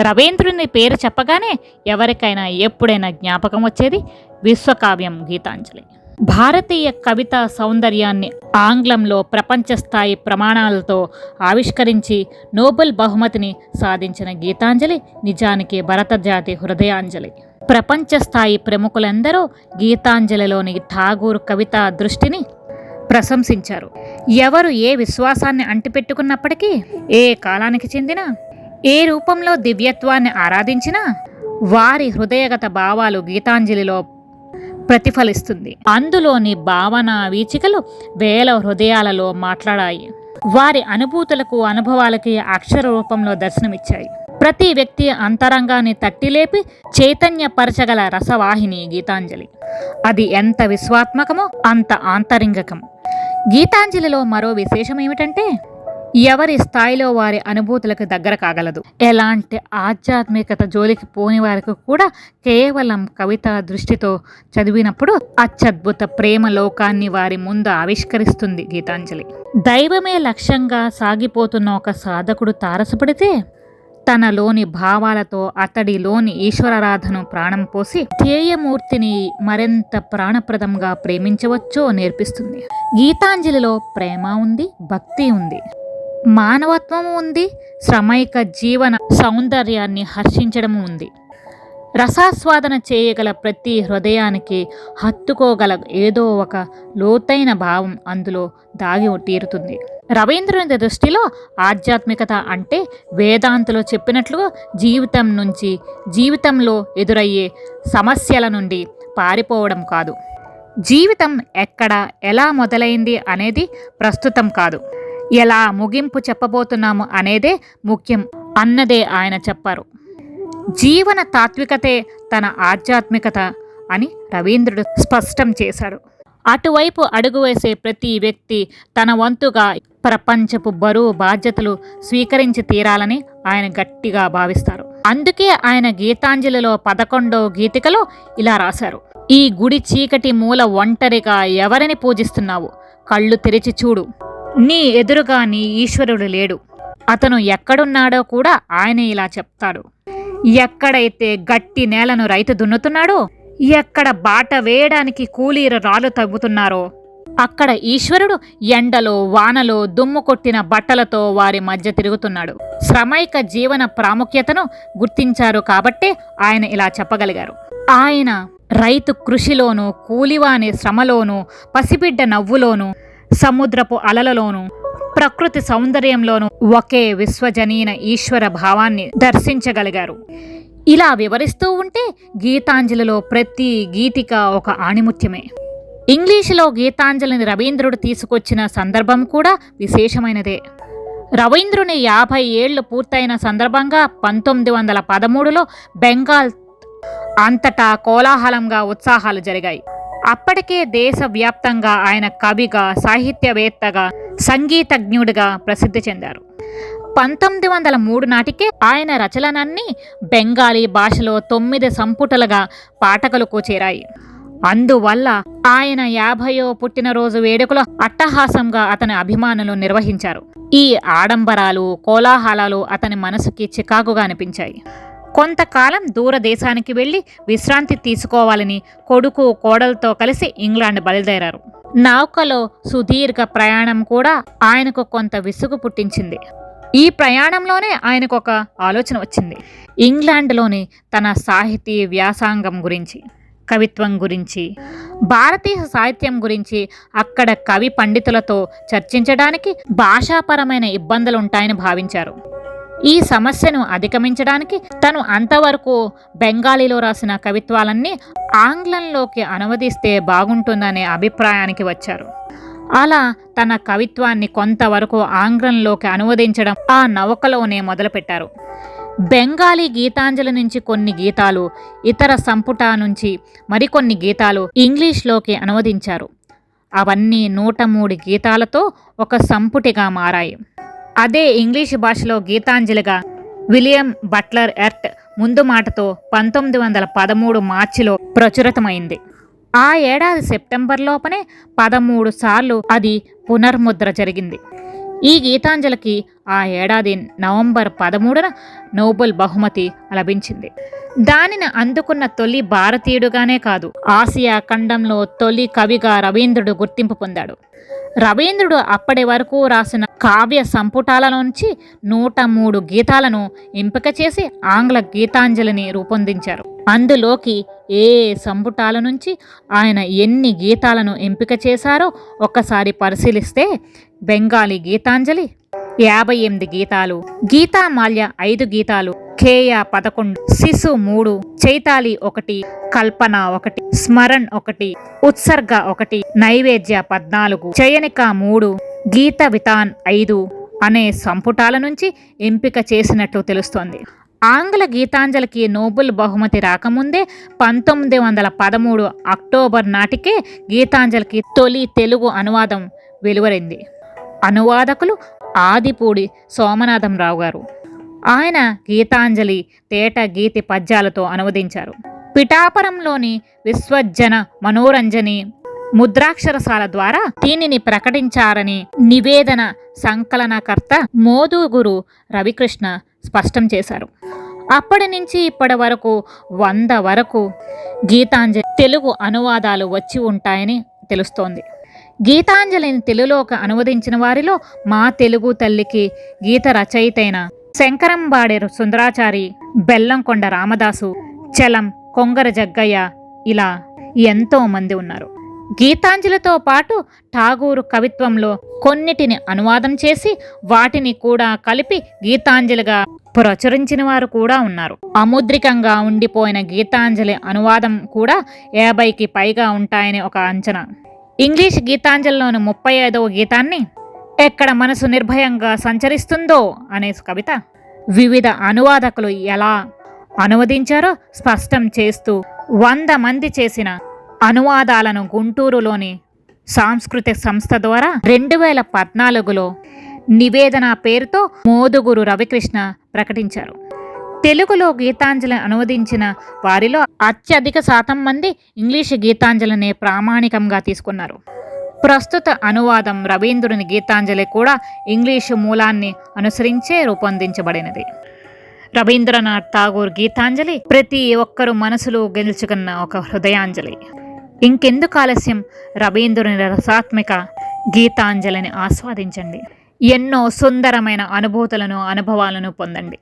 రవీంద్రుని పేరు చెప్పగానే ఎవరికైనా ఎప్పుడైనా జ్ఞాపకం వచ్చేది? విశ్వకావ్యం గీతాంజలి. భారతీయ కవిత సౌందర్యాన్ని ఆంగ్లంలో ప్రపంచ స్థాయి ప్రమాణాలతో ఆవిష్కరించి నోబెల్ బహుమతిని సాధించిన గీతాంజలి నిజానికి భరత జాతి హృదయాంజలి. ప్రపంచ స్థాయి ప్రముఖులందరూ గీతాంజలిలోని ఠాగూర్ కవిత దృష్టిని ప్రశంసించారు. ఎవరు ఏ విశ్వాసాన్ని అంటిపెట్టుకున్నప్పటికీ ఏ కాలానికి చెందిన ఏ రూపంలో దివ్యత్వాన్ని ఆరాధించినా వారి హృదయగత భావాలు గీతాంజలిలో ప్రతిఫలిస్తుంది. అందులోని భావన వీచికలు వేల హృదయాలలో మాట్లాడాయి. వారి అనుభూతులకు అనుభవాలకి అక్షర రూపంలో దర్శనమిచ్చాయి. ప్రతి వ్యక్తి అంతరంగాన్ని తట్టిలేపి చైతన్యపరచగల రసవాహిని గీతాంజలి. అది ఎంత విశ్వాత్మకమో అంత ఆంతరింగకము గీతాంజలిలో మరో విశేషం ఏమిటంటే ఎవరి స్థాయిలో వారి అనుభూతులకు దగ్గర కాగలదు. ఎలాంటి ఆధ్యాత్మికత జోలికి పోని వారికి కూడా కేవలం కవిత దృష్టితో చదివినప్పుడు అత్యద్భుత ప్రేమ లోకాన్ని వారి ముందు ఆవిష్కరిస్తుంది గీతాంజలి. దైవమే లక్ష్యంగా సాగిపోతున్న ఒక సాధకుడు తారసపడితే తనలోని భావాలతో అతడిలోని ఈశ్వరారాధను ప్రాణం పోసి ధ్యేయమూర్తిని మరింత ప్రాణప్రదంగా ప్రేమించవచ్చో నేర్పిస్తుంది. గీతాంజలిలో ప్రేమ ఉంది భక్తి ఉంది. మానవత్వము ఉంది శ్రమైక జీవన సౌందర్యాన్ని హర్షించడం ఉంది. రసాస్వాదన చేయగల ప్రతి హృదయానికి హత్తుకోగల ఏదో ఒక లోతైన భావం అందులో దాగి తీరుతుంది. రవీంద్రుని దృష్టిలో ఆధ్యాత్మికత అంటే వేదాంతలో చెప్పినట్లుగా జీవితం నుంచి జీవితంలో ఎదురయ్యే సమస్యల నుండి పారిపోవడం కాదు. జీవితం ఎక్కడ ఎలా మొదలైంది అనేది ప్రస్తుతం కాదు. ఎలా ముగింపు చెప్పబోతున్నాము అనేదే ముఖ్యం అన్నదే ఆయన చెప్పారు. జీవన తాత్వికతే తన ఆధ్యాత్మికత అని రవీంద్రుడు స్పష్టం చేశాడు. అటువైపు అడుగు వేసే ప్రతి వ్యక్తి తన వంతుగా ప్రపంచపు బరువు బాధ్యతలు స్వీకరించి తీరాలని ఆయన గట్టిగా భావిస్తారు. అందుకే ఆయన గీతాంజలిలో పదకొండో గీతికలో ఇలా రాశారు. ఈ గుడి చీకటి మూల ఒంటరిగా ఎవరిని పూజిస్తున్నావు? కళ్ళు తెరిచి చూడు. నీ ఎదురుగా నీ ఈశ్వరుడు లేడు. అతను ఎక్కడున్నాడో కూడా ఆయన ఇలా చెప్తాడు. ఎక్కడైతే గట్టి నేలను రైతు దున్నుతున్నాడో ఎక్కడ బాట వేయడానికి కూలీర రాళ్ళు తవ్వుతున్నారో అక్కడ ఈశ్వరుడు ఎండలో వానలో దుమ్ము కొట్టిన బట్టలతో వారి మధ్య తిరుగుతున్నాడు. శ్రమైక జీవన ప్రాముఖ్యతను గుర్తించారు కాబట్టే ఆయన ఇలా చెప్పగలిగారు. ఆయన రైతు కృషిలోనూ కూలివాని శ్రమలోనూ పసిబిడ్డ నవ్వులోనూ సముద్రపు అలలలోనూ ప్రకృతి సౌందర్యంలోనూ ఒకే విశ్వజనీన ఈశ్వర భావాన్ని దర్శించగలిగారు. ఇలా వివరిస్తూ ఉంటే గీతాంజలిలో ప్రతి గీతిక ఒక ఆణిముత్యమే. ఇంగ్లీషులో గీతాంజలిని రవీంద్రుడు తీసుకొచ్చిన సందర్భం కూడా విశేషమైనదే. రవీంద్రుని యాభై ఏళ్ళు పూర్తయిన సందర్భంగా పంతొమ్మిది వందల పదమూడులో బెంగాల్ అంతటా కోలాహలంగా ఉత్సాహాలు జరిగాయి. అప్పటికే దేశవ్యాప్తంగా ఆయన కవిగా సాహిత్యవేత్తగా సంగీతజ్ఞుడిగా ప్రసిద్ధి చెందారు. పంతొమ్మిది వందల మూడు నాటికే ఆయన రచనలన్నీ బెంగాలీ భాషలో తొమ్మిది సంపుటలుగా పాఠకులకు చేరాయి. అందువల్ల ఆయన యాభయో పుట్టినరోజు వేడుకలు అట్టహాసంగా అతని అభిమానులు నిర్వహించారు. ఈ ఆడంబరాలు కోలాహలాలు అతని మనసుకి చికాకుగా అనిపించాయి. కొంతకాలం దూరదేశానికి వెళ్ళి విశ్రాంతి తీసుకోవాలని కొడుకు కోడలతో కలిసి ఇంగ్లాండ్ బయలుదేరారు. నౌకలో సుదీర్ఘ ప్రయాణం కూడా ఆయనకు కొంత విసుగు పుట్టించింది. ఈ ప్రయాణంలోనే ఆయనకు ఒక ఆలోచన వచ్చింది. ఇంగ్లాండ్లోని తన సాహితీ వ్యాసాంగం గురించి కవిత్వం గురించి భారతీయ సాహిత్యం గురించి అక్కడ కవి పండితులతో చర్చించడానికి భాషాపరమైన ఇబ్బందులు ఉంటాయని భావించారు. ఈ సమస్యను అధిగమించడానికి తను అంతవరకు బెంగాలీలో రాసిన కవిత్వాలన్నీ ఆంగ్లంలోకి అనువదిస్తే బాగుంటుందనే అభిప్రాయానికి వచ్చారు. అలా తన కవిత్వాన్ని కొంతవరకు ఆంగ్లంలోకి అనువదించడం ఆ నౌకలోనే మొదలుపెట్టారు. బెంగాలీ గీతాంజలి నుంచి కొన్ని గీతాలు ఇతర సంపుట నుంచి మరికొన్ని గీతాలు ఇంగ్లీష్లోకి అనువదించారు. అవన్నీ నూట మూడు గీతాలతో ఒక సంపుటిగా మారాయి. అదే ఇంగ్లీష్ భాషలో గీతాంజలిగా విలియం బట్లర్ ఎర్ట్ ముందు మాటతో పంతొమ్మిది వందల పదమూడు మార్చిలో ప్రచురితమైంది. ఆ ఏడాది సెప్టెంబర్ లోపనే పదమూడు సార్లు అది పునర్ముద్ర జరిగింది. ఈ గీతాంజలికి ఆ ఏడాది నవంబర్ పదమూడున నోబెల్ బహుమతి లభించింది. దానిని అందుకున్న తొలి భారతీయుడుగానే కాదు ఆసియా ఖండంలో తొలి కవిగా రవీంద్రుడు గుర్తింపు పొందాడు. రవీంద్రుడు అప్పటి వరకు రాసిన కావ్య సంపుటాల నుంచి నూట మూడు గీతాలను ఎంపిక చేసి ఆంగ్ల గీతాంజలిని రూపొందించారు. అందులోకి ఏ సంపుటాల నుంచి ఆయన ఎన్ని గీతాలను ఎంపిక చేశారో ఒక్కసారి పరిశీలిస్తే బెంగాలీ గీతాంజలి యాభై ఎనిమిది గీతాలు గీతామాల్య ఐదు గీతాలు కేయ పదకొండు శిశు మూడు చైతాలి ఒకటి కల్పన ఒకటి స్మరణ్ ఒకటి ఉత్సర్గ ఒకటి నైవేద్య పద్నాలుగు చయనిక మూడు గీత వితాన్ ఐదు అనే సంపుటాల నుంచి ఎంపిక చేసినట్లు తెలుస్తోంది. ఆంగ్ల గీతాంజలికి నోబెల్ బహుమతి రాకముందే పంతొమ్మిది వందల పదమూడు అక్టోబర్ నాటికే గీతాంజలికి తొలి తెలుగు అనువాదం వెలువరింది. అనువాదకులు ఆదిపూడి సోమనాథం రావు గారు. ఆయన గీతాంజలి తేట గీతి పద్యాలతో అనువదించారు. పిఠాపురంలోని విశ్వజ్జన మనోరంజని ముద్రాక్షరశాల ద్వారా దీనిని ప్రకటించారని నివేదన సంకలనకర్త మోదుగురు రవికృష్ణ స్పష్టం చేశారు. అప్పటి నుంచి ఇప్పటి వరకు వంద వరకు గీతాంజలి తెలుగు అనువాదాలు వచ్చి ఉంటాయని తెలుస్తోంది. గీతాంజలిని తెలుగులోకి అనువదించిన వారిలో మా తెలుగు తల్లికి గీత రచయితైన శంకరంబాడేరు సుందరాచారి బెల్లంకొండ రామదాసు చలం కొంగర జగ్గయ్య ఇలా ఎంతో మంది ఉన్నారు. గీతాంజలితో పాటు ఠాగూరు కవిత్వంలో కొన్నిటిని అనువాదం చేసి వాటిని కూడా కలిపి గీతాంజలిగా ప్రచురించిన వారు కూడా ఉన్నారు. అముద్రికంగా ఉండిపోయిన గీతాంజలి అనువాదం కూడా యాభైకి పైగా ఉంటాయని ఒక అంచనా. ఇంగ్లీష్ గీతాంజలిలోని ముప్పై ఐదవ గీతాన్ని ఎక్కడ మనసు నిర్భయంగా సంచరిస్తుందో అనే కవిత వివిధ అనువాదకులు ఎలా అనువదించారో స్పష్టం చేస్తూ వంద మంది చేసిన అనువాదాలను గుంటూరులోని సాంస్కృతిక సంస్థ ద్వారా రెండు వేల పద్నాలుగులో నివేదన పేరుతో మోదుగురు రవికృష్ణ ప్రకటించారు. తెలుగులో గీతాంజలి అనువదించిన వారిలో అత్యధిక శాతం మంది ఇంగ్లీషు గీతాంజలిని ప్రామాణికంగా తీసుకున్నారు. ప్రస్తుత అనువాదం రవీంద్రుని గీతాంజలి కూడా ఇంగ్లీషు మూలాన్ని అనుసరించే రూపొందించబడినది. రవీంద్రనాథ్ ఠాగూర్ గీతాంజలి ప్రతి ఒక్కరు మనసులో గెలుచుకున్న ఒక హృదయాంజలి. ఇంకెందుకు ఆలస్యం? రవీంద్రుని రసాత్మిక గీతాంజలిని ఆస్వాదించండి. ఎన్నో సుందరమైన అనుభూతులను అనుభవాలను పొందండి.